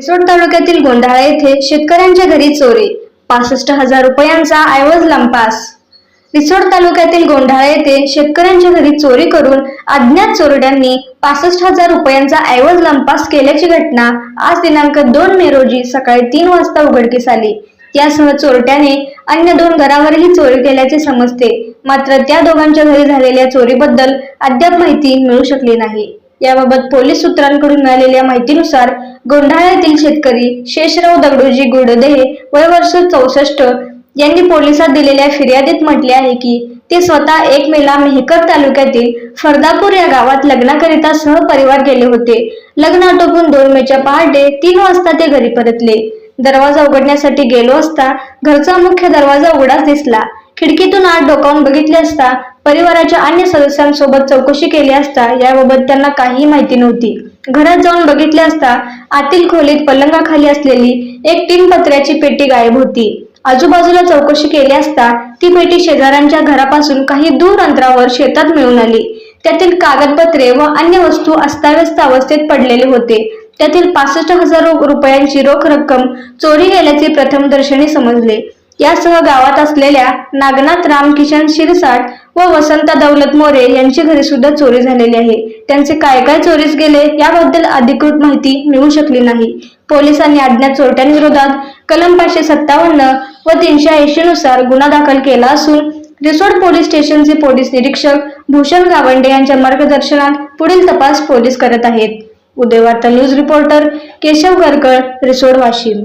रिसोड तालुक्यातील गोंधाळा येथे शेतकऱ्यांच्या घरी चोरी. पासष्ट हजार रुपयांचा ऐवज लंपास. रिसोड तालुक्यातील गोंढाळा येथे शेतकऱ्यांच्या घरी चोरी करून अज्ञात चोरट्यांनी पासष्ट हजार रुपयांचा ऐवज लंपास केल्याची घटना आज दिनांक दोन मे रोजी सकाळी तीन वाजता उघडकीस आली. यासह चोरट्याने अन्य दोन घरावरही चोरी केल्याचे समजते. मात्र त्या दोघांच्या घरी झालेल्या चोरीबद्दल अद्याप माहिती मिळू शकली नाही. याबाबत पोलीस सूत्रांकडून मिळालेल्या माहितीनुसार गोंढाळा शेतकरी शेषराव दगडूजी गुडदेहे वय वर्ष चौसष्ट यांनी पोलिसात दिलेल्या फिर्यादीत म्हटले आहे की ते स्वतः एक मेला मेहकर तालुक्यातील फरदापूर या गावात लग्नाकरिता सहपरिवार गेले होते. लग्न आटोपून दोन मेच्या पहाटे तीन वाजता ते घरी परतले. दरवाजा उघडण्यासाठी गेलो असता घरचा मुख्य दरवाजा उघडाच दिसला. खिडकीतून आत डोकावून बघितले असता परिवाराच्या अन्य सदस्यांसोबत चौकशी केली असता याबाबत त्यांना काहीही माहिती नव्हती. घरात जाऊन बघितले असता आतील खोलीत पलंगाखाली असलेली एक तीन पत्र्याची पेटी गायब होती. आजूबाजूला चौकशी केली असता ती पेटी शेजाऱ्यांच्या घरापासून काही दूर अंतरावर शेतात मिळून आली. त्यातील कागदपत्रे व अन्य वस्तू अस्ताव्यस्त अवस्थेत पडलेले होते. त्यातील पासष्ट हजार रुपयांची रोख रक्कम चोरी गेल्याचे प्रथम दर्शनी समजले. यासह गावात असलेल्या नागनाथ रामकिशन शिरसाट व वसंता दौलत मोरे यांची घरी सुद्धा चोरी झालेली आहे. त्यांचे काय काय चोरीस गेले याबद्दल अधिकृत माहिती मिळू शकली नाही. पोलिसांनी अज्ञात चोरट्यांविरोधात कलम पाचशे सत्तावन्न व तीनशे ऐंशी नुसार गुन्हा दाखल केला असून रिसोड पोलीस स्टेशनचे पोलीस निरीक्षक भूषण गावंडे यांच्या मार्गदर्शनात पुढील तपास पोलीस करत आहेत. Udayvarta news reporter Keshav Garkar Risod Washim.